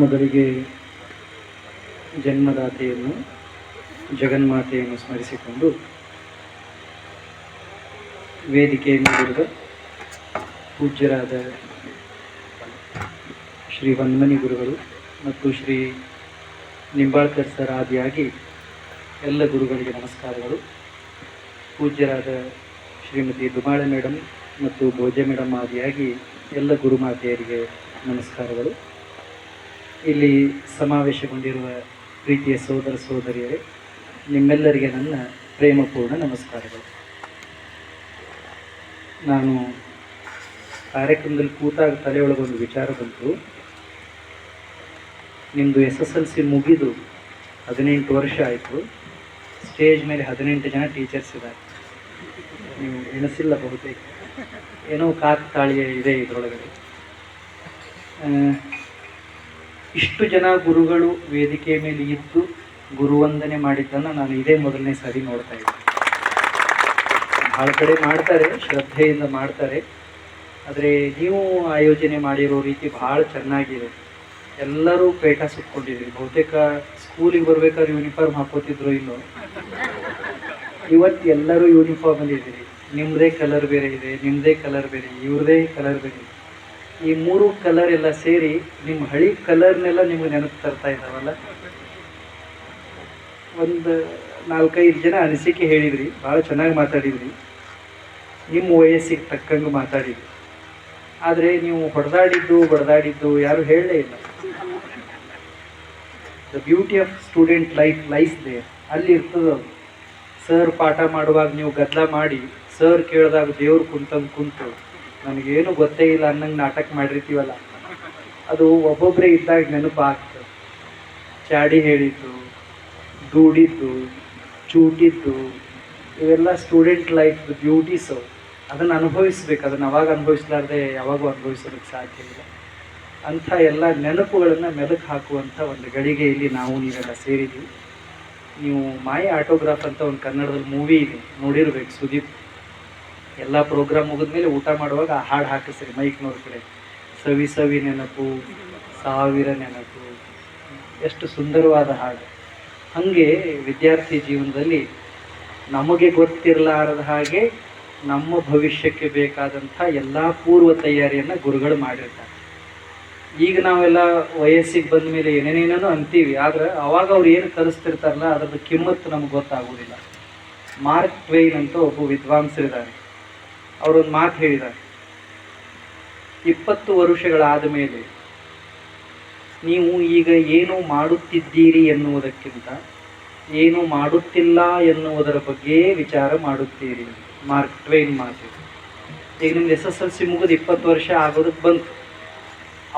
ಮೊದಲಿಗೆ ಜನ್ಮದಾತೆಯನ್ನು, ಜಗನ್ಮಾತೆಯನ್ನು ಸ್ಮರಿಸಿಕೊಂಡು ವೇದಿಕೆ ಮೇಲಿರುವ ಪೂಜ್ಯರಾದ ಶ್ರೀ ವನ್ಮನಿ ಗುರುಗಳು ಮತ್ತು ಶ್ರೀ ನಿಂಬಾಳ್ಕರ್ ಸರ್ ಆದಿಯಾಗಿ ಎಲ್ಲ ಗುರುಗಳಿಗೆ ನಮಸ್ಕಾರಗಳು. ಪೂಜ್ಯರಾದ ಶ್ರೀಮತಿ ದುಮಾಳೆ ಮೇಡಮ್ ಮತ್ತು ಭೋಜೆ ಮೇಡಮ್ ಆದಿಯಾಗಿ ಎಲ್ಲ ಗುರುಮಾತೆಯರಿಗೆ ನಮಸ್ಕಾರಗಳು. ಇಲ್ಲಿ ಸಮಾವೇಶಗೊಂಡಿರುವ ಪ್ರೀತಿಯ ಸೋದರ ಸೋದರಿಯರೇ, ನಿಮ್ಮೆಲ್ಲರಿಗೆ ನನ್ನ ಪ್ರೇಮಪೂರ್ಣ ನಮಸ್ಕಾರಗಳು. ನಾನು ಕಾರ್ಯಕ್ರಮದಲ್ಲಿ ಕೂತಾಗ ತಲೆಯೊಳಗೊಂದು ವಿಚಾರ ಬಂತು. ನಿಮ್ಮದು ಎಸ್ ಎಸ್ ಎಲ್ ಸಿ ಮುಗಿದು ಹದಿನೆಂಟು ವರ್ಷ ಆಯಿತು. ಸ್ಟೇಜ್ ಮೇಲೆ ಹದಿನೆಂಟು ಜನ ಟೀಚರ್ಸ್ ಇದ್ದಾರೆ. ನೀವು ಎಣಿಸಿಲ್ಲ ಬಹುತೇಕ. ಏನೋ ತಾಳಿಯ ಇದೆ ಇದರೊಳಗಡೆ. ಇಷ್ಟು ಜನ ಗುರುಗಳು ವೇದಿಕೆ ಮೇಲೆ ಇದ್ದು ಗುರುವಂದನೆ ಮಾಡಿದ್ದನ್ನು ನಾನು ಇದೇ ಮೊದಲನೇ ಸಾರಿ ನೋಡ್ತಾ ಇದ್ದೀನಿ. ಭಾಳ ಕಡೆ ಮಾಡ್ತಾರೆ, ಶ್ರದ್ಧೆಯಿಂದ ಮಾಡ್ತಾರೆ. ಆದರೆ ನೀವು ಆಯೋಜನೆ ಮಾಡಿರೋ ರೀತಿ ಭಾಳ ಚೆನ್ನಾಗಿದೆ. ಎಲ್ಲರೂ ಪೇಟ ಸುಟ್ಕೊಂಡಿದ್ರಿ ಬಹುತೇಕ ಸ್ಕೂಲಿಗೆ ಬರ್ಬೇಕಾದ್ರೆ ಯೂನಿಫಾರ್ಮ್ ಹಾಕೋತಿದ್ರು ಇಲ್ಲೋ? ಇವತ್ತು ಎಲ್ಲರೂ ಯೂನಿಫಾರ್ಮಲ್ಲಿ ಇದ್ದೀರಿ. ನಿಮ್ಮದೇ ಕಲರ್ ಬೇರೆ ಇದೆ ನಿಮ್ಮದೇ ಕಲರ್ ಬೇರೆ ಇವ್ರದೇ ಕಲರ್ ಬೇರೆ ಇದೆ. ಈ ಮೂರು ಕಲರ್ ಎಲ್ಲ ಸೇರಿ ನಿಮ್ಮ ಹಳಿ ಕಲರ್ನೆಲ್ಲ ನಿಮ್ಗೆ ನೆನಪು ತರ್ತಾ ಇದ್ದಾವಲ್ಲ? ಒಂದು ನಾಲ್ಕೈದು ಜನ ಅನಿಸಿಕೆ ಹೇಳಿದ್ರಿ, ಭಾಳ ಚೆನ್ನಾಗಿ ಮಾತಾಡಿದ್ರಿ. ನಿಮ್ಮ ವಯಸ್ಸಿಗೆ ತಕ್ಕಂಗೆ ಮಾತಾಡಿದ್ರಿ. ಆದರೆ ನೀವು ಹೊಡೆದಾಡಿದ್ದು, ಬಡದಾಡಿದ್ದು ಯಾರು ಹೇಳಲೇ ಇಲ್ಲ. The beauty of student life life they ಅಲ್ಲಿ ಇರ್ತದ ಸರ್ ಪಾಠ ಮಾಡುವಾಗ ನೀವು ಗದ್ದಲ ಮಾಡಿ ಸರ್ ಕೇಳಿದಾಗ ದೇವ್ರು ಕುಂತಂಗೆ ಕುಂತು. ನನಗೇನು ಗೊತ್ತೇ ಇಲ್ಲ ಅನ್ನಂಗೆ ನಾಟಕ ಮಾಡಿರ್ತೀವಲ್ಲ. ಅದು ಒಬ್ಬೊಬ್ಬರೇ ಇದ್ದಾಗ ನೆನಪು ಆಗ್ತದೆ ಚಾಡಿ ಹೇಳಿದ್ದು, ದೂಡಿದ್ದು, ಚೂಟಿದ್ದು, ಇವೆಲ್ಲ ಸ್ಟೂಡೆಂಟ್ ಲೈಫ್ ಬ್ಯೂಟೀಸು ಅದನ್ನು ಅನುಭವಿಸ್ಬೇಕು. ಅದನ್ನು ಅವಾಗ ಅನುಭವಿಸ್ಲಾರ್ದೆ ಯಾವಾಗೂ ಅನುಭವಿಸೋದಕ್ಕೆ ಸಾಧ್ಯ ಇಲ್ಲ. ಅಂಥ ಎಲ್ಲ ನೆನಪುಗಳನ್ನು ಮೆಲುಕು ಹಾಕುವಂಥ ಒಂದು ಗಳಿಗೆ ಇಲ್ಲಿ ನಾವು ನೀವೆಲ್ಲ ಸೇರಿದ್ದೀವಿ. ನೀವು ಮಾಯ ಆಟೋಗ್ರಾಫ್ ಅಂತ ಒಂದು ಕನ್ನಡದಲ್ಲಿ ಮೂವಿ ಇದೆ. ನೋಡಿರ್ಬೇಕು ಸುದೀಪ್. ಎಲ್ಲ ಪ್ರೋಗ್ರಾಮ್ ಮುಗಿದ್ಮೇಲೆ ಊಟ ಮಾಡುವಾಗ ಆ ಹಾಡು ಹಾಕಿಸ್ರಿ ಮೈಕ್ನವ್ರ ಕಡೆ. ಸವಿ ಸವಿ ನೆನಪು, ಸಾವಿರ ನೆನಪು, ಎಷ್ಟು ಸುಂದರವಾದ ಹಾಡು. ಹಾಗೆ ವಿದ್ಯಾರ್ಥಿ ಜೀವನದಲ್ಲಿ ನಮಗೆ ಗೊತ್ತಿರಲಾರದ ಹಾಗೆ ನಮ್ಮ ಭವಿಷ್ಯಕ್ಕೆ ಬೇಕಾದಂಥ ಎಲ್ಲ ಪೂರ್ವ ತಯಾರಿಯನ್ನು ಗುರುಗಳು ಮಾಡಿರ್ತಾರೆ. ಈಗ ನಾವೆಲ್ಲ ವಯಸ್ಸಿಗೆ ಬಂದ ಮೇಲೆ ಏನೇನೇನೋ ಅಂತೀವಿ, ಆದರೆ ಅವಾಗ ಅವ್ರು ಏನು ಕಲಿಸ್ತಿರ್ತಾರಲ್ಲ, ಅದರದ್ದು ಕಿಮ್ಮತ್ತು ನಮ್ಗೆ ಗೊತ್ತಾಗೋದಿಲ್ಲ ಮಾರ್ಕ್ ಟ್ವೈನ್ ಅಂತ ಒಬ್ಬ ವಿದ್ವಾಂಸರಿದ್ದಾರೆ. ಅವರೊಂದು ಮಾತು ಹೇಳಿದ್ದಾರೆ. ಇಪ್ಪತ್ತು ವರ್ಷಗಳಾದ ಮೇಲೆ ನೀವು ಈಗ ಏನು ಮಾಡುತ್ತಿದ್ದೀರಿ ಎನ್ನುವುದಕ್ಕಿಂತ ಏನು ಮಾಡುತ್ತಿಲ್ಲ ಎನ್ನುವುದರ ಬಗ್ಗೆ ವಿಚಾರ ಮಾಡುತ್ತೀರಿ. ಮಾರ್ಕ್ ಟ್ವೈನ್ ಮಾತು ಈಗ ನಿಮ್ದು ಎಸ್ ಎಸ್ ಎಲ್ ಸಿ ಮುಗಿದು ಇಪ್ಪತ್ತು ವರ್ಷ ಆಗೋದಕ್ಕೆ ಬಂತು.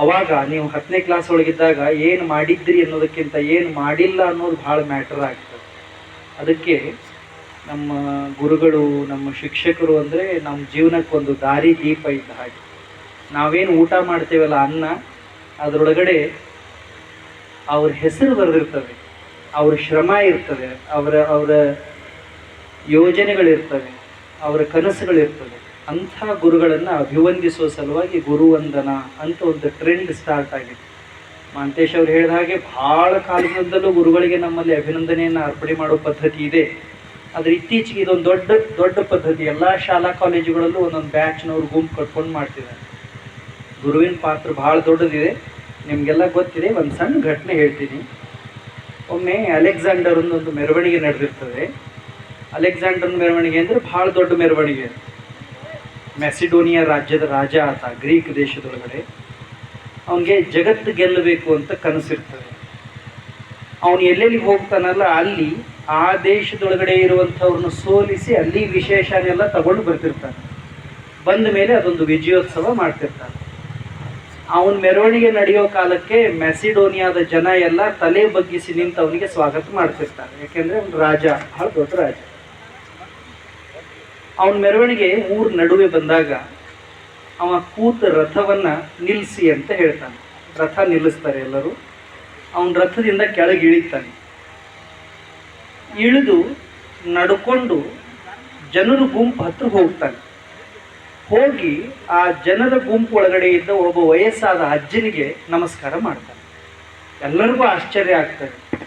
ಅವಾಗ ನೀವು ಹತ್ತನೇ ಕ್ಲಾಸ್ ಒಳಗಿದ್ದಾಗ ಏನು ಮಾಡಿದ್ರಿ ಅನ್ನೋದಕ್ಕಿಂತ ಏನು ಮಾಡಿಲ್ಲ ಅನ್ನೋದು ಭಾಳ ಮ್ಯಾಟರ್ ಆಗ್ತದೆ. ಅದಕ್ಕೆ ನಮ್ಮ ಗುರುಗಳು, ನಮ್ಮ ಶಿಕ್ಷಕರು ಅಂದರೆ ನಮ್ಮ ಜೀವನಕ್ಕೆ ಒಂದು ದಾರಿ, ದೀಪ ಇದ್ದ ಹಾಗೆ. ನಾವೇನು ಊಟ ಮಾಡ್ತೇವಲ್ಲ ಅನ್ನ, ಅದರೊಳಗಡೆ ಅವ್ರ ಹೆಸರು ಬರೆದಿರ್ತವೆ, ಅವ್ರ ಶ್ರಮ ಇರ್ತದೆ ಅವರ ಅವರ ಯೋಜನೆಗಳಿರ್ತವೆ, ಅವರ ಕನಸುಗಳಿರ್ತವೆ. ಅಂಥ ಗುರುಗಳನ್ನು ಅಭಿವಂದಿಸುವ ಸಲುವಾಗಿ ಗುರುವಂದನ ಅಂತ ಒಂದು ಟ್ರೆಂಡ್ ಸ್ಟಾರ್ಟ್ ಆಗಿದೆ. ಮಾಂತೇಶ್ ಅವ್ರು ಹೇಳಿದ ಹಾಗೆ ಭಾಳ ಕಾಲದಿಂದಲೂ ಗುರುಗಳಿಗೆ ನಮ್ಮಲ್ಲಿ ಅಭಿನಂದನೆಯನ್ನು ಅರ್ಪಣೆ ಮಾಡೋ ಪದ್ಧತಿ ಇದೆ. ಆದರೆ ಇತ್ತೀಚೆಗೆ ಇದೊಂದು ದೊಡ್ಡ ದೊಡ್ಡ ಪದ್ಧತಿ. ಎಲ್ಲ ಶಾಲಾ ಕಾಲೇಜುಗಳಲ್ಲೂ ಒಂದೊಂದು ಬ್ಯಾಚ್ನವ್ರು ಗುಂಪು ಕಟ್ಕೊಂಡು ಮಾಡ್ತಿದ್ದಾರೆ. ಗುರುವಿನ ಪಾತ್ರ ಭಾಳ ದೊಡ್ಡದಿದೆ. ನಿಮಗೆಲ್ಲ ಗೊತ್ತಿದೆ, ಒಂದು ಸಣ್ಣ ಘಟನೆ ಹೇಳ್ತೀನಿ. ಒಮ್ಮೆ ಅಲೆಕ್ಸಾಂಡರ್ ಒಂದು ಮೆರವಣಿಗೆ ನಡೆದಿರ್ತದೆ. ಅಲೆಕ್ಸಾಂಡರ್ ಮೆರವಣಿಗೆ ಅಂದರೆ ಭಾಳ ದೊಡ್ಡ ಮೆರವಣಿಗೆ. ಮೆಸಿಡೋನಿಯಾ ರಾಜ್ಯದ ರಾಜ ಆತ, ಗ್ರೀಕ್ ದೇಶದೊಳಗಡೆ. ಅವನಿಗೆ ಜಗತ್ತು ಗೆಲ್ಲಬೇಕು ಅಂತ ಕನಸಿರ್ತದೆ. ಅವನು ಎಲ್ಲೆಲ್ಲಿ ಹೋಗ್ತಾನಲ್ಲ ಅಲ್ಲಿ ಆ ದೇಶದೊಳಗಡೆ ಇರುವಂಥವ್ರನ್ನ ಸೋಲಿಸಿ ಅಲ್ಲಿ ವಿಶೇಷನೆಲ್ಲ ತಗೊಂಡು ಬರ್ತಿರ್ತಾರೆ. ಬಂದ ಮೇಲೆ ಅದೊಂದು ವಿಜಯೋತ್ಸವ ಮಾಡ್ತಿರ್ತಾರೆ. ಅವನ ಮೆರವಣಿಗೆ ನಡೆಯೋ ಕಾಲಕ್ಕೆ ಮೆಸಿಡೋನಿಯಾದ ಜನ ಎಲ್ಲ ತಲೆ ಬಗ್ಗಿಸಿ ನಿಂತು ಅವನಿಗೆ ಸ್ವಾಗತ ಮಾಡ್ತಿರ್ತಾರೆ. ಯಾಕೆಂದ್ರೆ ಅವನು ರಾಜ, ಬಹಳ ದೊಡ್ಡ ರಾಜ. ಅವನ ಮೆರವಣಿಗೆ ಊರ ನಡುವೆ ಬಂದಾಗ ಅವ ಕೂತ ರಥವನ್ನ ನಿಲ್ಲಿಸಿ ಅಂತ ಹೇಳ್ತಾನೆ. ರಥ ನಿಲ್ಲಿಸ್ತಾರೆ ಎಲ್ಲರೂ. ಅವನ ರಥದಿಂದ ಕೆಳಗೆ ಇಳಿತಾನೆ ಇಳಿದು ನಡ್ಕೊಂಡು ಜನರ ಗುಂಪು ಹತ್ರ ಹೋಗ್ತಾನೆ. ಹೋಗಿ ಆ ಜನರ ಗುಂಪು ಒಳಗಡೆ ಇದ್ದ ಒಬ್ಬ ವಯಸ್ಸಾದ ಅಜ್ಜನಿಗೆ ನಮಸ್ಕಾರ ಮಾಡ್ತಾನೆ. ಎಲ್ಲರಿಗೂ ಆಶ್ಚರ್ಯ ಆಗ್ತದೆ.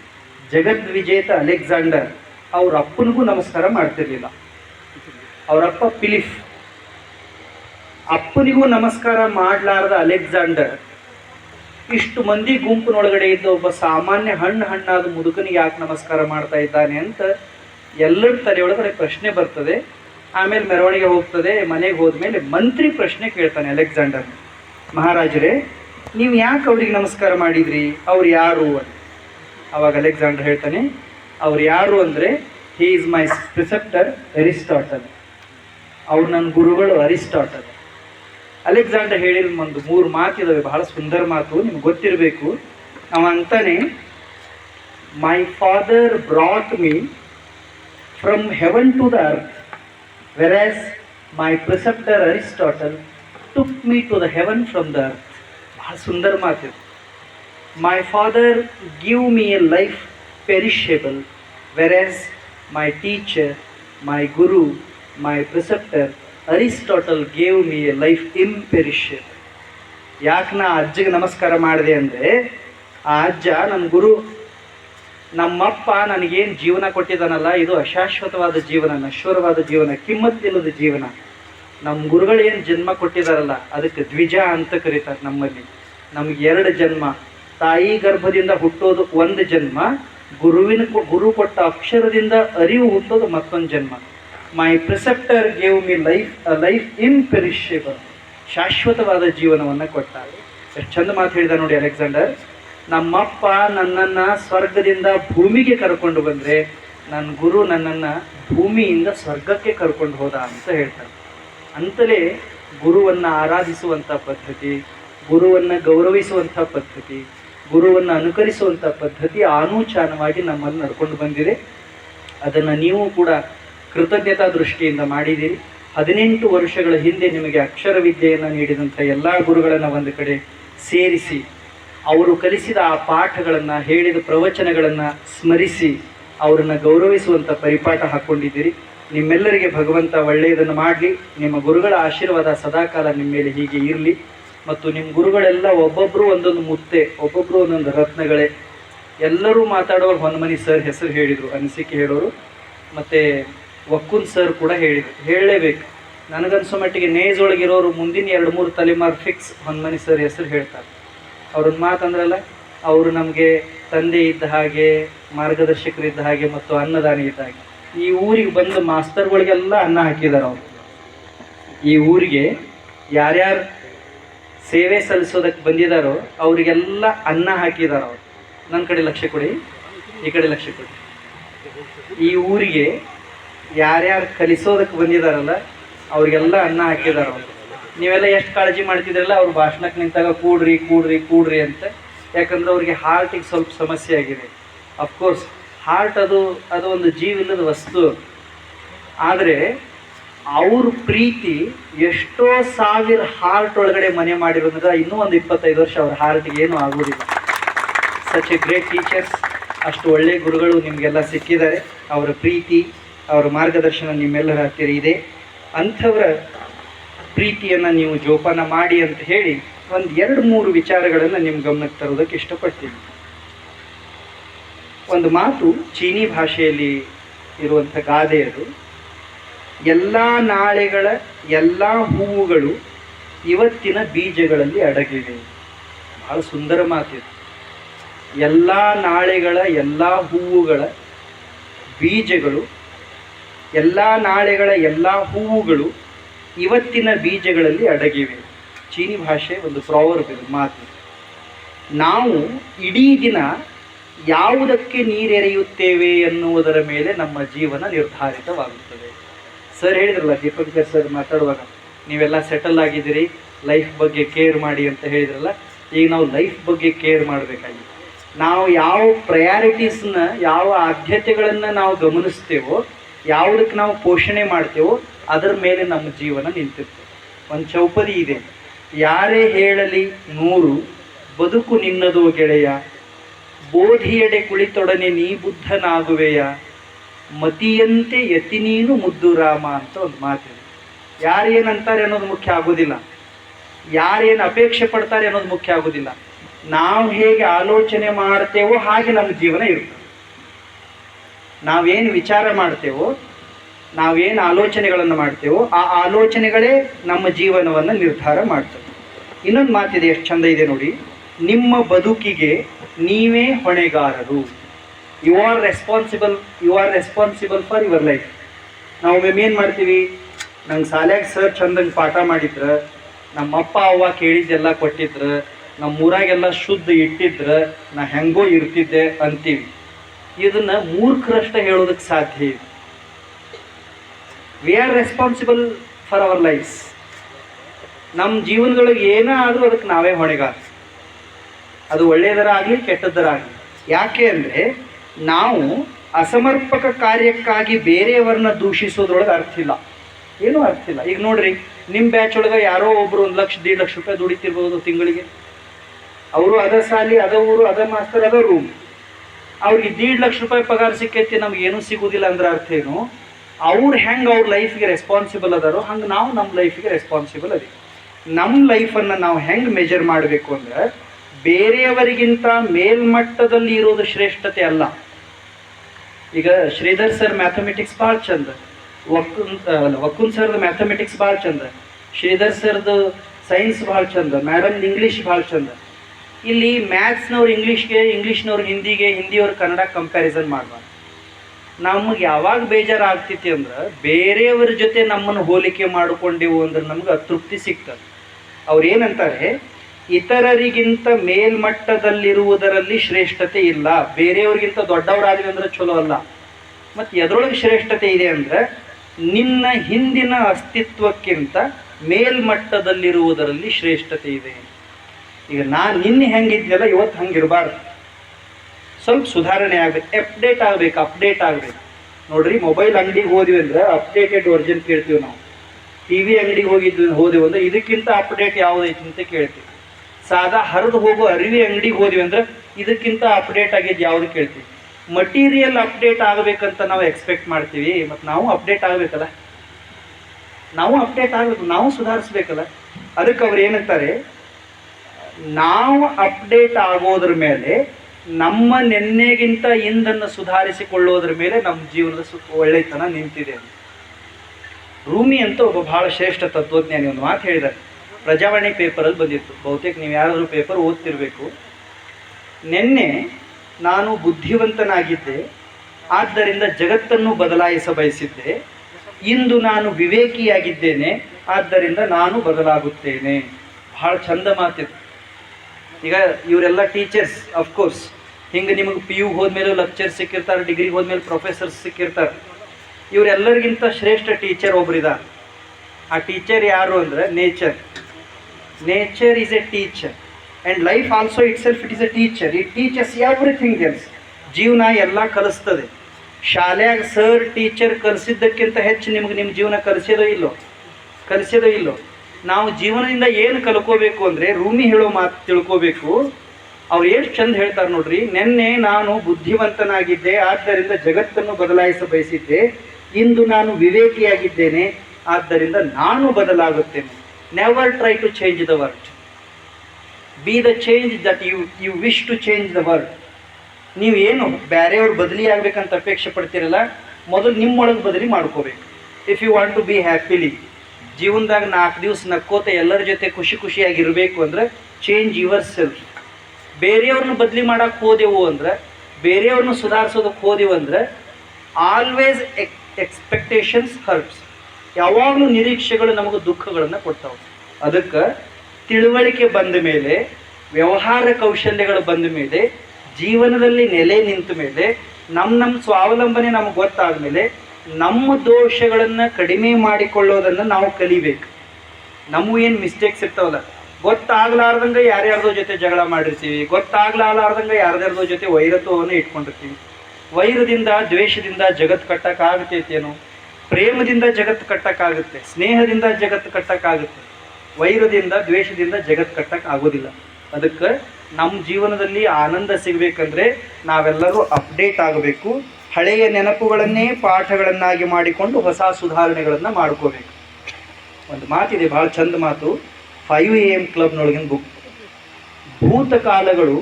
ಜಗದ್ವಿಜೇತ ಅಲೆಕ್ಸಾಂಡರ್ ಅವ್ರ ಅಪ್ಪನಿಗೂ ನಮಸ್ಕಾರ ಮಾಡ್ತಿರ್ಲಿಲ್ಲ. ಅವರಪ್ಪ ಪಿಲಿಫ್. ಅಪ್ಪನಿಗೂ ನಮಸ್ಕಾರ ಮಾಡಲಾರದ ಅಲೆಕ್ಸಾಂಡರ್ ಇಷ್ಟು ಮಂದಿ ಗುಂಪಿನೊಳಗಡೆ ಇದ್ದ ಒಬ್ಬ ಸಾಮಾನ್ಯ ಹಣ್ಣು ಹಣ್ಣಾದ ಮುದುಕನಿಗೆ ಯಾಕೆ ನಮಸ್ಕಾರ ಮಾಡ್ತಾ ಇದ್ದಾನೆ ಅಂತ ಎಲ್ಲರ ತಲೆಯೊಳಗಡೆ ಪ್ರಶ್ನೆ ಬರ್ತದೆ. ಆಮೇಲೆ ಮೆರವಣಿಗೆ ಹೋಗ್ತದೆ, ಮನೆಗೆ ಹೋದ್ಮೇಲೆ ಮಂತ್ರಿ ಪ್ರಶ್ನೆ ಕೇಳ್ತಾನೆ ಅಲೆಕ್ಸಾಂಡರ್ ಮಹಾರಾಜರೇ, ನೀವು ಯಾಕೆ ಅವ್ರಿಗೆ ನಮಸ್ಕಾರ ಮಾಡಿದ್ರಿ? ಅವ್ರು ಯಾರು ಅಂತ. ಅವಾಗ ಅಲೆಕ್ಸಾಂಡರ್ ಹೇಳ್ತಾನೆ, ಅವ್ರು ಯಾರು ಅಂದರೆ he is my preceptor Aristotle ಅವ್ರು ನನ್ನ ಗುರುಗಳು ಅರಿಸ್ಟಾಟಲ್. ಅಲೆಕ್ಸಾಂಡರ್ ಹೇಳಿದ ಒಂದು ಮೂರು ಮಾತಿದಾವೆ ಬಹಳ ಸುಂದರ ಮಾತು, ನಿಮ್ಗೆ ಗೊತ್ತಿರಬೇಕು. ಅವ ಅಂತಾನೆ my father brought me from heaven to the earth whereas my preceptor Aristotle took me to the heaven from the earth ಬಹಳ ಸುಂದರ ಮಾತಿದೆ my father give me a life perishable whereas my teacher my guru my preceptor Aristotle gave me a life imperishable ಯಾಕೆ ನಾ ಅಜ್ಜಿಗೆ ನಮಸ್ಕಾರ ಮಾಡಿದೆ ಅಂದರೆ, ಆ ಅಜ್ಜ ನನ್ನ ಗುರು, ನಮ್ಮಪ್ಪ ನನಗೇನು ಜೀವನ ಕೊಟ್ಟಿದ್ದಾನಲ್ಲ, ಇದು ಅಶಾಶ್ವತವಾದ ಜೀವನ, ನಶ್ವರವಾದ ಜೀವನ ಕಿಮ್ಮತ್ತಿಲ್ಲದ ಜೀವನ. ನಮ್ಮ ಗುರುಗಳೇನು ಜನ್ಮ ಕೊಟ್ಟಿದ್ದಾರಲ್ಲ ಅದಕ್ಕೆ ದ್ವಿಜ ಅಂತ ಕರೀತಾರೆ ನಮ್ಮಲ್ಲಿ. ನಮ್ಗೆ ಎರಡು ಜನ್ಮ, ತಾಯಿ ಗರ್ಭದಿಂದ ಹುಟ್ಟೋದು ಒಂದು ಜನ್ಮ, ಗುರುವಿನ ಗುರು ಕೊಟ್ಟ ಅಕ್ಷರದಿಂದ ಅರಿವು ಹುಟ್ಟೋದು ಮತ್ತೊಂದು ಜನ್ಮ. My preceptor gave me life life imperishable ಶಾಶ್ವತವಾದ ಜೀವನವನ್ನು ಕೊಟ್ಟಾರೆ. ಎಷ್ಟು ಚಂದ ಮಾತು ಹೇಳಿದ ನೋಡಿ ಅಲೆಕ್ಸಾಂಡರ್. ನಮ್ಮಪ್ಪ ನನ್ನನ್ನು ಸ್ವರ್ಗದಿಂದ ಭೂಮಿಗೆ ಕರ್ಕೊಂಡು ಬಂದರೆ ನನ್ನ ಗುರು ನನ್ನನ್ನು ಭೂಮಿಯಿಂದ ಸ್ವರ್ಗಕ್ಕೆ ಕರ್ಕೊಂಡು ಹೋದ ಅಂತ ಹೇಳ್ತಾರೆ. ಅಂತಲೇ ಗುರುವನ್ನು ಆರಾಧಿಸುವಂಥ ಪದ್ಧತಿ, ಗುರುವನ್ನು ಗೌರವಿಸುವಂಥ ಪದ್ಧತಿ, ಗುರುವನ್ನು ಅನುಕರಿಸುವಂಥ ಪದ್ಧತಿ ಆನೂಚಾನವಾಗಿ ನಮ್ಮಲ್ಲಿ ನಡ್ಕೊಂಡು ಬಂದಿದೆ. ಅದನ್ನು ನೀವು ಕೂಡ ಕೃತಜ್ಞತಾ ದೃಷ್ಟಿಯಿಂದ ಮಾಡಿದ್ದೀನಿ ಹದಿನೆಂಟು ವರ್ಷಗಳ ಹಿಂದೆ ನಿಮಗೆ ಅಕ್ಷರ ವಿದ್ಯೆಯನ್ನು ನೀಡಿದಂಥ ಎಲ್ಲ ಗುರುಗಳನ್ನು ಒಂದು ಕಡೆ ಸೇರಿಸಿ, ಅವರು ಕಲಿಸಿದ ಆ ಪಾಠಗಳನ್ನು, ಹೇಳಿದ ಪ್ರವಚನಗಳನ್ನು ಸ್ಮರಿಸಿ, ಅವರನ್ನು ಗೌರವಿಸುವಂಥ ಪರಿಪಾಠ ಹಾಕ್ಕೊಂಡಿದ್ದೀರಿ ನಿಮ್ಮೆಲ್ಲರಿಗೆ ಭಗವಂತ ಒಳ್ಳೆಯದನ್ನು ಮಾಡಲಿ. ನಿಮ್ಮ ಗುರುಗಳ ಆಶೀರ್ವಾದ ಸದಾಕಾಲ ನಿಮ್ಮ ಮೇಲೆ ಹೀಗೆ ಇರಲಿ. ಮತ್ತು ನಿಮ್ಮ ಗುರುಗಳೆಲ್ಲ ಒಬ್ಬೊಬ್ಬರು ಒಂದೊಂದು ಮುತ್ತೆ ಒಬ್ಬೊಬ್ಬರು ಒಂದೊಂದು ರತ್ನಗಳೇ. ಎಲ್ಲರೂ ಮಾತಾಡೋರು ಹೊನ್ಮನಿ ಸರ್ ಹೆಸರು ಹೇಳಿದರು, ಅನಿಸಿಕೆ ಹೇಳೋರು. ಮತ್ತು ಒಕ್ಕುನ್ ಸರ್ ಕೂಡ ಹೇಳಿದರು ಹೇಳಲೇಬೇಕು. ನನಗನ್ಸೋ ಮಟ್ಟಿಗೆ ನೇಜ್ ಒಳಗಿರೋರು ಮುಂದಿನ ಎರಡು ಮೂರು ತಲೆಮಾರು ಫಿಕ್ಸ್ ಹೊನ್ಮನಿ ಸರ್ ಹೆಸರು ಹೇಳ್ತಾರೆ. ಅವ್ರನ್ನ ಮಾತಂದ್ರಲ್ಲ, ಅವರು ನಮಗೆ ತಂದೆ ಇದ್ದ ಹಾಗೆ ಮಾರ್ಗದರ್ಶಕರಿದ್ದ ಹಾಗೆ ಮತ್ತು ಅನ್ನದಾನಿ ಇದ್ದ ಹಾಗೆ. ಈ ಊರಿಗೆ ಬಂದು ಮಾಸ್ತರ್ಗಳಿಗೆಲ್ಲ ಅನ್ನ ಹಾಕಿದ್ದಾರೆ ಅವರು. ಈ ಊರಿಗೆ ಯಾರ್ಯಾರು ಸೇವೆ ಸಲ್ಲಿಸೋದಕ್ಕೆ ಬಂದಿದ್ದಾರೋ ಅವರಿಗೆಲ್ಲ ಅನ್ನ ಹಾಕಿದ್ದಾರೆ ಅವರು. ನನ್ನ ಕಡೆ ಲಕ್ಷ್ಯ ಕೊಡಿ, ಈ ಕಡೆ ಲಕ್ಷ್ಯ ಕೊಡಿ. ಈ ಊರಿಗೆ ಯಾರ್ಯಾರು ಕಲಿಸೋದಕ್ಕೆ ಬಂದಿದಾರಲ್ಲ, ಅವ್ರಿಗೆಲ್ಲ ಅನ್ನ ಹಾಕಿದಾರ ನೀವೆಲ್ಲ ಎಷ್ಟು ಕಾಳಜಿ ಮಾಡ್ತಿದ್ರಲ್ಲ, ಅವ್ರ ಭಾಷಣಕ್ಕೆ ನಿಂತಾಗ ಕೂಡ್ರಿ ಕೂಡ್ರಿ ಕೂಡ್ರಿ ಅಂತ. ಯಾಕಂದ್ರೆ ಅವ್ರಿಗೆ ಹಾರ್ಟಿಗೆ ಸ್ವಲ್ಪ ಸಮಸ್ಯೆ ಆಗಿದೆ. ಅಫ್ಕೋರ್ಸ್ ಹಾರ್ಟ್ ಅದು ಅದು ಒಂದು ಜೀವಿಲ್ಲದ ವಸ್ತು. ಆದರೆ, ಅವ್ರ ಪ್ರೀತಿ ಎಷ್ಟೋ ಸಾವಿರ ಹಾರ್ಟ್ ಒಳಗಡೆ ಮನೆ ಮಾಡಿರೋದ್ರಿಂದ ಇನ್ನೂ ಒಂದು ಇಪ್ಪತ್ತೈದು ವರ್ಷ ಅವ್ರ ಹಾರ್ಟಿಗೆ ಏನೂ ಆಗೋದಿಲ್ಲ. ಸಚ್ ಎ ಗ್ರೇಟ್ ಟೀಚರ್ಸ್ ಅಷ್ಟು ಒಳ್ಳೆ ಗುರುಗಳು ನಿಮಗೆಲ್ಲ ಸಿಕ್ಕಿದ್ದಾರೆ. ಅವರ ಪ್ರೀತಿ ಅವರ ಮಾರ್ಗದರ್ಶನ ನಿಮ್ಮೆಲ್ಲರ ಹತ್ತಿರ ಇದೆ. ಅಂಥವರ ಪ್ರೀತಿಯನ್ನು ನೀವು ಜೋಪಾನ ಮಾಡಿ ಅಂತ ಹೇಳಿ ಒಂದು ಎರಡು ಮೂರು ವಿಚಾರಗಳನ್ನು ನಿಮ್ಮ ಗಮನಕ್ಕೆ ತರೋದಕ್ಕೆ ಇಷ್ಟಪಡ್ತೀನಿ. ಒಂದು ಮಾತು ಚೀನಿ ಭಾಷೆಯಲ್ಲಿ ಇರುವಂಥ ಗಾದೆ ಅದು. ಎಲ್ಲ ನಾಳೆಗಳ ಎಲ್ಲ ಹೂವುಗಳು ಇವತ್ತಿನ ಬೀಜಗಳಲ್ಲಿ ಅಡಗಿವೆ ಬಹಳ ಸುಂದರ ಮಾತಿದೆ ಎಲ್ಲ ನಾಳೆಗಳ ಎಲ್ಲ ಹೂವುಗಳ ಬೀಜಗಳು ಎಲ್ಲ ನಾಳೆಗಳ ಎಲ್ಲ ಹೂವುಗಳು ಇವತ್ತಿನ ಬೀಜಗಳಲ್ಲಿ ಅಡಗಿವೆ. ಚೀನಿ ಭಾಷೆ ಒಂದು ಪ್ರಾವರ್ಬ್ ಮಾತು. ನಾವು ಇಡೀ ದಿನ ಯಾವುದಕ್ಕೆ ನೀರೆರೆಯುತ್ತೇವೆ ಎನ್ನುವುದರ ಮೇಲೆ ನಮ್ಮ ಜೀವನ ನಿರ್ಧಾರಿತವಾಗುತ್ತದೆ. ಸರ್ ಹೇಳಿದ್ರಲ್ಲ, ದೀಪಕ್ ಸರ್ ಮಾತಾಡುವಾಗ, ನೀವೆಲ್ಲ ಸೆಟಲ್ ಆಗಿದ್ದೀರಿ ಲೈಫ್ ಬಗ್ಗೆ ಕೇರ್ ಮಾಡಿ ಅಂತ ಹೇಳಿದ್ರಲ್ಲ, ಈಗ ನಾವು ಲೈಫ್ ಬಗ್ಗೆ ಕೇರ್ ಮಾಡಬೇಕಾಗಿದೆ. ನಾವು ಯಾವ ಪ್ರಯಾರಿಟೀಸ್ನ ಯಾವ ಆದ್ಯತೆಗಳನ್ನು ನಾವು ಗಮನಿಸ್ತೇವೋ ಯಾವುದಕ್ಕೆ ನಾವು ಪೋಷಣೆ ಮಾಡ್ತೇವೋ ಅದರ ಮೇಲೆ ನಮ್ಮ ಜೀವನ ನಿಂತಿರ್ತದೆ. ಒಂದು ಚೌಪದಿ ಇದೆ. ಯಾರೇ ಹೇಳಲಿ ನೂರು, ಬದುಕು ನಿನ್ನದು ಗೆಳೆಯ. ಬೋಧಿಯಡೆ ಕುಳಿತೊಡನೆ ನೀ ಬುದ್ಧನಾಗುವೆಯ. ಮತಿಯಂತೆ ಯತಿ ನೀನು ಮುದ್ದು ರಾಮ ಅಂತ ಒಂದು ಮಾತಿದೆ. ಯಾರು ಅಂತಾರೆ ಅನ್ನೋದು ಮುಖ್ಯ ಆಗೋದಿಲ್ಲ. ಯಾರೇನು ಅಪೇಕ್ಷೆ ಪಡ್ತಾರೆ ಅನ್ನೋದು ಮುಖ್ಯ ಆಗೋದಿಲ್ಲ. ನಾವು ಹೇಗೆ ಆಲೋಚನೆ ಮಾಡ್ತೇವೋ ಹಾಗೆ ನಮ್ಮ ಜೀವನ ಇರ್ತದೆ. ನಾವೇನು ವಿಚಾರ ಮಾಡ್ತೇವೋ, ನಾವೇನು ಆಲೋಚನೆಗಳನ್ನು ಮಾಡ್ತೇವೋ, ಆ ಆಲೋಚನೆಗಳೇ ನಮ್ಮ ಜೀವನವನ್ನು ನಿರ್ಧಾರ ಮಾಡ್ತವೆ. ಇನ್ನೊಂದು ಮಾತಿದೆ, ಎಷ್ಟು ಚಂದ ಇದೆ ನೋಡಿ. ನಿಮ್ಮ ಬದುಕಿಗೆ ನೀವೇ ಹೊಣೆಗಾರರು. You are responsible you are responsible for your life ನಾವು ಏನು ಮಾಡ್ತೀವಿ? ನಂಗೆ ಸಾಲ್ಯಾಗ ಸರ್ ಚಂದಂಗೆ ಪಾಠ ಮಾಡಿದ್ರ ನಮ್ಮ ಅಪ್ಪ ಅವ್ವ ಕೇಳಿದ್ದೆಲ್ಲ ಕೊಟ್ಟಿದ್ರ ನಮ್ಮ ಊರಾಗೆಲ್ಲ ಶುದ್ಧ ಇಟ್ಟಿದ್ರ, ನಾ ಹೆಂಗೋ ಇರ್ತಿದ್ದೆ ಅಂತೀವಿ. ಇದನ್ನ ಮೂರ್ಖರಷ್ಟೇ ಹೇಳೋದಕ್ಕೆ ಸಾಧ್ಯ ಇದೆ we are responsible for our lives ನಮ್ಮ ಜೀವನಗಳಿಗೆ ಏನೇ ಆದರೂ ಅದಕ್ಕೆ ನಾವೇ ಹೊಣೆಗಾರ. ಅದು ಒಳ್ಳೆಯದರ ಆಗಲಿ ಕೆಟ್ಟದ್ದರ ಆಗಲಿ ಯಾಕೆ ಅಂದರೆ ನಾವು ಅಸಮರ್ಪಕ ಕಾರ್ಯಕ್ಕಾಗಿ ಬೇರೆಯವರನ್ನ ದೂಷಿಸೋದ್ರೊಳಗೆ ಅರ್ಥ ಇಲ್ಲ. ಏನೂ ಅರ್ಥ ಇಲ್ಲ. ಈಗ ನೋಡ್ರಿ ನಿಮ್ಮ ಬ್ಯಾಚ್ ಒಳಗೆ ಯಾರೋ ಒಬ್ಬರು ಒಂದು ಲಕ್ಷ, ದೀಡ್ ಲಕ್ಷ ರೂಪಾಯಿ ದುಡಿತಿರ್ಬೋದು ತಿಂಗಳಿಗೆ. ಅವರು ಅದ ಸಾಲಿ, ಅದ ಊರು, ಅದ ಮಾಸ್ತರ್ ಅದ ರೂಮ್ ಅವ್ರಿಗೆ ದೀಡ್ ಲಕ್ಷ ರೂಪಾಯಿ ಪಗಾರ ಸಿಕ್ಕೈತಿ, ನಮ್ಗೆ ಏನೂ ಸಿಗುದಿಲ್ಲ ಅಂದ್ರೆ ಅರ್ಥ ಏನು? ಅವ್ರು ಹೆಂಗೆ ಅವ್ರ ಲೈಫ್ಗೆ ರೆಸ್ಪಾನ್ಸಿಬಲ್ ಅದಾರೋ, ಹಂಗೆ ನಾವು ನಮ್ಮ ಲೈಫಿಗೆ ರೆಸ್ಪಾನ್ಸಿಬಲ್ ಅದೀವಿ. ನಮ್ಮ ಲೈಫನ್ನು ನಾವು ಹೆಂಗೆ ಮೆಜರ್ ಮಾಡಬೇಕು ಅಂದ್ರೆ, ಬೇರೆಯವರಿಗಿಂತ ಮೇಲ್ಮಟ್ಟದಲ್ಲಿ ಇರೋದು ಶ್ರೇಷ್ಠತೆ ಅಲ್ಲ. ಈಗ ಶ್ರೀಧರ್ ಸರ್ ಮ್ಯಾಥಮೆಟಿಕ್ಸ್ ಭಾಳ ಚಂದ. ವಕ್ಕುನ್ ವಕ್ಕುನ್ ಸರ್ದು ಮ್ಯಾಥಮೆಟಿಕ್ಸ್ ಭಾಳ ಚಂದ. ಶ್ರೀಧರ್ ಸರ್ದು ಸೈನ್ಸ್ ಭಾಳ ಚಂದ. ಮ್ಯಾಡಮ್ ಇಂಗ್ಲೀಷ್ ಭಾಳ ಚಂದ. ಇಲ್ಲಿ ಮ್ಯಾಥ್ಸ್ನವ್ರು ಇಂಗ್ಲೀಷ್ಗೆ, ಇಂಗ್ಲೀಷ್ನವ್ರು ಹಿಂದಿಗೆ, ಹಿಂದಿಯವ್ರು ಕನ್ನಡ ಕಂಪ್ಯಾರಿಸನ್ ಮಾಡಬಾರ್ದು. ನಮಗೆ ಯಾವಾಗ ಬೇಜಾರು ಆಗ್ತೈತಿ ಅಂದ್ರೆ ಬೇರೆಯವ್ರ ಜೊತೆ ನಮ್ಮನ್ನು ಹೋಲಿಕೆ ಮಾಡಿಕೊಂಡೆವು ಅಂದ್ರೆ ನಮ್ಗೆ ಅತೃಪ್ತಿ ಸಿಗ್ತದೆ. ಅವ್ರು ಏನಂತಾರೆ, ಇತರರಿಗಿಂತ ಮೇಲ್ಮಟ್ಟದಲ್ಲಿರುವುದರಲ್ಲಿ ಶ್ರೇಷ್ಠತೆ ಇಲ್ಲ, ಬೇರೆಯವ್ರಿಗಿಂತ ದೊಡ್ಡವರಾದ್ವಿ ಅಂದ್ರೆ ಚಲೋ ಅಲ್ಲ. ಮತ್ತು ಎದರೊಳಗೆ ಶ್ರೇಷ್ಠತೆ ಇದೆ ಅಂದ್ರೆ ನಿನ್ನ ಹಿಂದಿನ ಅಸ್ತಿತ್ವಕ್ಕಿಂತ ಮೇಲ್ಮಟ್ಟದಲ್ಲಿರುವುದರಲ್ಲಿ ಶ್ರೇಷ್ಠತೆ ಇದೆ. ಈಗ ನಾನು ನಿನ್ನೆ ಹೆಂಗಿದ್ನಲ್ಲ ಇವತ್ತು ಹಂಗಿರಬಾರ್ದು. ಸ್ವಲ್ಪ ಸುಧಾರಣೆ ಆಗ್ಬೇಕು. ಅಪ್ಡೇಟ್ ಆಗ್ಬೇಕು ಅಪ್ಡೇಟ್ ಆಗ್ಬೇಕು. ನೋಡ್ರಿ ಮೊಬೈಲ್ ಅಂಗಡಿಗೆ ಹೋದ್ವಿ ಅಂದ್ರೆ ಅಪ್ಡೇಟೆಡ್ ವರ್ಜನ್ ಕೇಳ್ತೀವಿ ನಾವು. ಟಿ ವಿ ಅಂಗಡಿಗೆ ಹೋಗಿದ್ವಿ ಹೋದೆವು ಅಂದ್ರೆ ಇದಕ್ಕಿಂತ ಅಪ್ಡೇಟ್ ಯಾವುದೈತಿ ಅಂತ ಕೇಳ್ತೀವಿ. ಸಾದಾ ಹರಿದು ಹೋಗೋ ಅರಿವಿ ಅಂಗಡಿಗೆ ಹೋದ್ವಿ ಅಂದ್ರೆ ಇದಕ್ಕಿಂತ ಅಪ್ಡೇಟ್ ಆಗಿದ್ದು ಯಾವುದು ಕೇಳ್ತೀವಿ. ಮಟೀರಿಯಲ್ ಅಪ್ಡೇಟ್ ಆಗಬೇಕಂತ ನಾವು ಎಕ್ಸ್ಪೆಕ್ಟ್ ಮಾಡ್ತೀವಿ ಮತ್ತು ನಾವು ಅಪ್ಡೇಟ್ ಆಗಬೇಕಲ್ಲ. ನಾವು ಅಪ್ಡೇಟ್ ಆಗಬೇಕು, ನಾವು ಸುಧಾರಿಸ್ಬೇಕಲ್ಲ. ಅದಕ್ಕೆ ಅವ್ರು ಏನಂತಾರೆ ನಾವು ಅಪ್ಡೇಟ್ ಆಗೋದ್ರ ಮೇಲೆ, ನಮ್ಮ ನೆನ್ನೆಗಿಂತ ಇಂದನ್ನು ಸುಧಾರಿಸಿಕೊಳ್ಳೋದ್ರ ಮೇಲೆ ನಮ್ಮ ಜೀವನದ ಸು, ಒಳ್ಳೆತನ ನಿಂತಿದೆ ರೂಮಿ ಅಂತ ಒಬ್ಬ ಬಹಳ ಶ್ರೇಷ್ಠ ತತ್ವಜ್ಞಾನಿ ಒಂದು ಮಾತು ಹೇಳಿದ್ದಾರೆ ಪ್ರಜಾವಾಣಿ ಪೇಪರಲ್ಲಿ ಬಂದಿತ್ತು. ಬಹುತೇಕ ನೀವು ಯಾರಾದರೂ ಪೇಪರ್ ಓದ್ತಿರಬೇಕು. ನಿನ್ನೆ ನಾನು ಬುದ್ಧಿವಂತನಾಗಿದ್ದೆ. ಆದ್ದರಿಂದ ಜಗತ್ತನ್ನು ಬದಲಾಯಿಸ ಬಯಸಿದ್ದೆ. ಇಂದು ನಾನು ವಿವೇಕಿಯಾಗಿದ್ದೇನೆ. ಆದ್ದರಿಂದ ನಾನು ಬದಲಾಗುತ್ತೇನೆ. ಬಹಳ ಚಂದ ಮಾತಿತ್ತು. ಈಗ ಇವರೆಲ್ಲ ಟೀಚರ್ಸ್ ಅಫ್ಕೋರ್ಸ್ ಹಿಂಗೆ ನಿಮಗೆ ಪಿ ಯು ಹೋದ್ಮೇಲೆ ಲೆಕ್ಚರ್ ಸಿಕ್ಕಿರ್ತಾರೆ ಡಿಗ್ರಿ ಹೋದ್ಮೇಲೆ ಪ್ರೊಫೆಸರ್ಸ್ ಸಿಕ್ಕಿರ್ತಾರೆ. ಇವರೆಲ್ಲರಿಗಿಂತ ಶ್ರೇಷ್ಠ ಟೀಚರ್ ಒಬ್ರಿದ್ದಾರೆ ಆ ಟೀಚರ್ ಯಾರು ಅಂದ್ರೆ nature nature is a teacher and life also itself it is a teacher it teachers everything else ಜೀವನ ಎಲ್ಲ ಕಲಿಸ್ತದೆ. ಶಾಲ್ಯಾಗ ಸರ್ ಟೀಚರ್ ಕಲಿಸಿದ್ದಕ್ಕಿಂತ ಹೆಚ್ಚು ನಿಮ್ಗೆ ನಿಮ್ಮ ಜೀವನ ಕಲಿಸೋದೋ ಇಲ್ಲೋ? ಕಲಿಸೋದೋ ಇಲ್ಲೋ? ನಾವು ಜೀವನದಿಂದ ಏನು ಕಲ್ಕೋಬೇಕು ಅಂದರೆ ರೂಮಿ ಹೇಳೋ ಮಾತು ತಿಳ್ಕೋಬೇಕು. ಅವ್ರು ಎಷ್ಟು ಚಂದ ಹೇಳ್ತಾರೆ ನೋಡ್ರಿ, ನಿನ್ನೆ ನಾನು ಬುದ್ಧಿವಂತನಾಗಿದ್ದೆ, ಆದ್ದರಿಂದ ಜಗತ್ತನ್ನು ಬದಲಾಯಿಸ ಬಯಸಿದ್ದೆ. ಇಂದು ನಾನು ವಿವೇಕಿಯಾಗಿದ್ದೇನೆ, ಆದ್ದರಿಂದ ನಾನು ಬದಲಾಗುತ್ತೇನೆ. Never try to change the world be the change that you you wish to change the world ನೀವು ಏನು ಬೇರೆಯವ್ರು ಬದಲಿ ಆಗ್ಬೇಕಂತ ಅಪೇಕ್ಷೆ ಪಡ್ತೀರಲ್ಲ, ಮೊದಲು ನಿಮ್ಮೊಳಗೆ ಬದಲಿ ಮಾಡ್ಕೋಬೇಕು. If you want to be happily ಜೀವನದಾಗ ನಾಲ್ಕು ದಿವಸ ನಕ್ಕೋತ ಎಲ್ಲರ ಜೊತೆ ಖುಷಿ ಖುಷಿಯಾಗಿರಬೇಕು ಅಂದ್ರೆ ಚೇಂಜ್ ಯುವರ್ ಸೆಲ್ಫ್ ಬೇರೆಯವ್ರನ್ನ ಬದಲಿ ಮಾಡಕ್ಕೆ ಹೋದೆವು ಅಂದ್ರೆ, ಬೇರೆಯವ್ರನ್ನ ಸುಧಾರಿಸೋದಕ್ಕೆ ಹೋದೆವು ಅಂದ್ರೆ ಆಲ್ವೇಸ್ ಎಕ್ ಎಕ್ಸ್ಪೆಕ್ಟೇಷನ್ಸ್ ಹರ್ಟ್ಸ್ ಯಾವಾಗಲೂ ನಿರೀಕ್ಷೆಗಳು ನಮಗೆ ದುಃಖಗಳನ್ನು ಕೊಡ್ತಾವೆ. ಅದಕ್ಕೆ ತಿಳುವಳಿಕೆ ಬಂದ ಮೇಲೆ, ವ್ಯವಹಾರ ಕೌಶಲ್ಯಗಳು ಬಂದ ಮೇಲೆ, ಜೀವನದಲ್ಲಿ ನೆಲೆ ನಿಂತ ಮೇಲೆ ನಮ್ಮ ನಮ್ಮ ಸ್ವಾವಲಂಬನೆ ನಮಗೆ ಗೊತ್ತಾದ ಮೇಲೆ ನಮ್ಮ ದೋಷಗಳನ್ನು ಕಡಿಮೆ ಮಾಡಿಕೊಳ್ಳೋದನ್ನು ನಾವು ಕಲಿಬೇಕು. ನಮಗೂ ಏನು ಮಿಸ್ಟೇಕ್ಸ್ ಇರ್ತಾವಲ್ಲ, ಗೊತ್ತಾಗ್ಲಾರ್ದಂಗೆ ಯಾರ್ಯಾರ್ದೋ ಜೊತೆ ಜಗಳ ಮಾಡಿರ್ತೀವಿ, ಗೊತ್ತಾಗ್ಲಾರ್ದಂಗೆ ಯಾರ್ದಾರ್ದೋ ಜೊತೆ ವೈರತ್ವವನ್ನು ಇಟ್ಕೊಂಡಿರ್ತೀವಿ. ವೈರದಿಂದ, ದ್ವೇಷದಿಂದ ಜಗತ್ತು ಕಟ್ಟಕ್ಕಾಗತೈತೇನೋ ಪ್ರೇಮದಿಂದ ಜಗತ್ತು ಕಟ್ಟಕ್ಕಾಗುತ್ತೆ, ಸ್ನೇಹದಿಂದ ಜಗತ್ತು ಕಟ್ಟಕ್ಕಾಗುತ್ತೆ, ವೈರದಿಂದ, ದ್ವೇಷದಿಂದ ಜಗತ್ತು ಕಟ್ಟಕ್ಕೆ ಆಗೋದಿಲ್ಲ ಅದಕ್ಕೆ ನಮ್ಮ ಜೀವನದಲ್ಲಿ ಆನಂದ ಸಿಗಬೇಕಂದ್ರೆ ನಾವೆಲ್ಲರೂ ಅಪ್ಡೇಟ್ ಆಗಬೇಕು. ಹಳೆಯ ನೆನಪುಗಳನ್ನೇ ಪಾಠಗಳನ್ನಾಗಿ ಮಾಡಿಕೊಂಡು ಹೊಸ ಸುಧಾರಣೆಗಳನ್ನು ಮಾಡ್ಕೋಬೇಕು. ಒಂದು ಮಾತಿದೆ, ಭಾಳ ಚಂದ ಮಾತು. ಫೈವ್ ಎ ಎಂ ಕ್ಲಬ್ನೊಳಗಿನ ಬುಕ್ ಭೂತಕಾಲಗಳು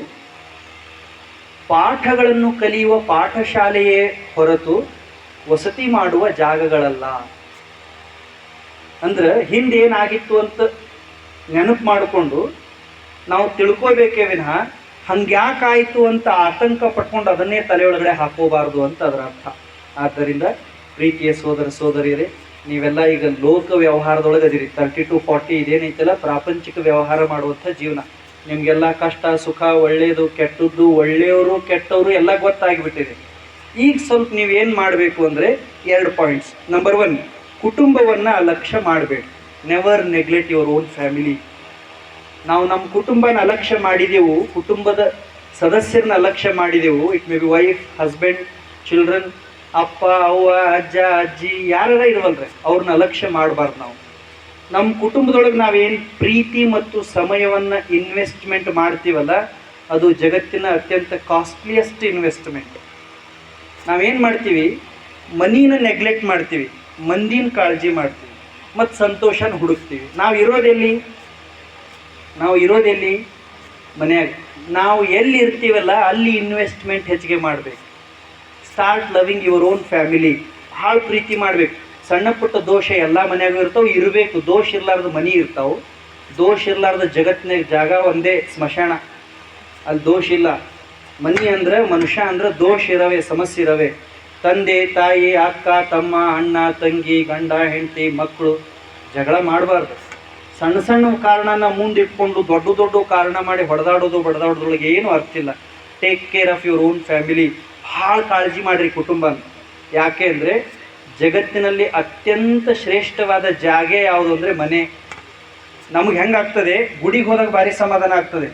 ಪಾಠಗಳನ್ನು ಕಲಿಯುವ ಪಾಠಶಾಲೆಯೇ ಹೊರತು ವಸತಿ ಮಾಡುವ ಜಾಗಗಳಲ್ಲ. ಅಂದ್ರೆ ಹಿಂದೇನಾಗಿತ್ತು ಅಂತ ನೆನಪು ಮಾಡಿಕೊಂಡು ನಾವು ತಿಳ್ಕೋಬೇಕೇ ವಿನಃ ಹಂಗ್ಯಾಕಾಯ್ತು ಅಂತ ಆತಂಕ ಪಟ್ಕೊಂಡು ಅದನ್ನೇ ತಲೆಯೊಳಗಡೆ ಹಾಕೋಬಾರ್ದು ಅಂತ ಅದರ ಅರ್ಥ. ಆದ್ದರಿಂದ ಪ್ರೀತಿಯ ಸೋದರ ಸೋದರಿಯರೇ, ನೀವೆಲ್ಲ ಈಗ ಲೋಕ ವ್ಯವಹಾರದೊಳಗೆ ಅದಿರಿ. ತರ್ಟಿ ಟು ಫಾರ್ಟಿ ಇದೇನೈತಲ್ಲ? ಪ್ರಾಪಂಚಿಕ ವ್ಯವಹಾರ ಮಾಡುವಂಥ ಜೀವನ. ನಿಮಗೆಲ್ಲ ಕಷ್ಟ, ಸುಖ ಒಳ್ಳೆಯದು ಕೆಟ್ಟದ್ದು, ಒಳ್ಳೆಯವರು, ಕೆಟ್ಟವರು ಎಲ್ಲ ಗೊತ್ತಾಗಿಬಿಟ್ಟಿದೆ. ಈಗ ಸ್ವಲ್ಪ ನೀವೇನು ಮಾಡಬೇಕು ಅಂದರೆ ಎರಡು ಪಾಯಿಂಟ್ಸ್ ನಂಬರ್ ಒನ್ ಕುಟುಂಬವನ್ನು ಅಲಕ್ಷ್ಯ ಮಾಡಬೇಡಿ never neglect your own family ನಾವು ನಮ್ಮ ಕುಟುಂಬನ ಅಲಕ್ಷ್ಯ ಮಾಡಿದೆವು, ಕುಟುಂಬದ ಸದಸ್ಯರನ್ನ ಅಲಕ್ಷ್ಯ ಮಾಡಿದೆವು. It may be wife husband children ಅಪ್ಪ, ಅವ್ವ, ಅಜ್ಜ, ಅಜ್ಜಿ ಯಾರ ಇರುವಲ್ರಿ, ಅವ್ರನ್ನ ಅಲಕ್ಷ್ಯ ಮಾಡಬಾರ್ದು ನಾವು. ನಮ್ಮ ಕುಟುಂಬದೊಳಗೆ ನಾವೇನು ಪ್ರೀತಿ ಮತ್ತು ಸಮಯವನ್ನು ಇನ್ವೆಸ್ಟ್ಮೆಂಟ್ ಮಾಡ್ತೀವಲ್ಲ, ಅದು ಜಗತ್ತಿನ ಅತ್ಯಂತ ಕಾಸ್ಟ್ಲಿಯೆಸ್ಟ್ ಇನ್ವೆಸ್ಟ್ಮೆಂಟ್ ನಾವೇನು ಮಾಡ್ತೀವಿ? ಮನಿನ ನೆಗ್ಲೆಕ್ಟ್ ಮಾಡ್ತೀವಿ, ಮಂದಿನ ಕಾಳಜಿ ಮಾಡ್ತೀವಿ, ಮತ್ತು ಸಂತೋಷನ ಹುಡುಕ್ತೀವಿ. ನಾವು ಇರೋದೆಲ್ಲಿ ನಾವು ಇರೋದೆಲ್ಲಿ ಮನೆಯಾಗ. ನಾವು ಎಲ್ಲಿ ಇರ್ತೀವಲ್ಲ, ಅಲ್ಲಿ ಇನ್ವೆಸ್ಟ್ಮೆಂಟ್ ಹೆಚ್ಚಿಗೆ ಮಾಡಬೇಕು. Start loving your own family ಭಾಳ ಪ್ರೀತಿ ಮಾಡಬೇಕು. ಸಣ್ಣ ಪುಟ್ಟ ದೋಷ ಎಲ್ಲ ಮನೆಯಾಗೂ ಇರ್ತಾವೆ, ಇರಬೇಕು. ದೋಷ ಇರ್ಲಾರ್ದ ಮನೆ ಇರ್ತಾವೆ. ದೋಷ ಇರ್ಲಾರ್ದ ಜಗತ್ತಿನಾಗ ಜಾಗ ಒಂದೇ ಸ್ಮಶಾನ. ಅಲ್ಲಿ ದೋಷ ಇಲ್ಲ. ಮನಿ ಅಂದ್ರೆ ಮನುಷ್ಯ ಅಂದ್ರೆ ದೋಷ ಇರವೆ, ಸಮಸ್ಯೆ ಇರವೆ. ತಂದೆ, ತಾಯಿ, ಅಕ್ಕ, ತಮ್ಮ, ಅಣ್ಣ, ತಂಗಿ, ಗಂಡ, ಹೆಂಡತಿ ಮಕ್ಕಳು ಜಗಳ ಮಾಡಬಾರ್ದು. ಸಣ್ಣ ಸಣ್ಣ ಕಾರಣನ ಮುಂದಿಟ್ಕೊಂಡು ದೊಡ್ಡ ದೊಡ್ಡ ಕಾರಣ ಮಾಡಿ ಹೊಡೆದಾಡೋದು, ಬಡದಾಡೋದ್ರೊಳಗೆ ಏನು ಅರ್ಥ ಇಲ್ಲ. Take care of your own family ಭಾಳ ಕಾಳಜಿ ಮಾಡಿರಿ ಕುಟುಂಬ ಯಾಕೆ ಅಂದರೆ ಜಗತ್ತಿನಲ್ಲಿ ಅತ್ಯಂತ ಶ್ರೇಷ್ಠವಾದ ಜಾಗ ಯಾವುದು ಅಂದರೆ ಮನೆ. ನಮ್ಗೆ ಹೆಂಗಾಗ್ತದೆ? ಗುಡಿಗೆ ಹೋದಾಗ ಭಾರಿ ಸಮಾಧಾನ ಆಗ್ತದೆ.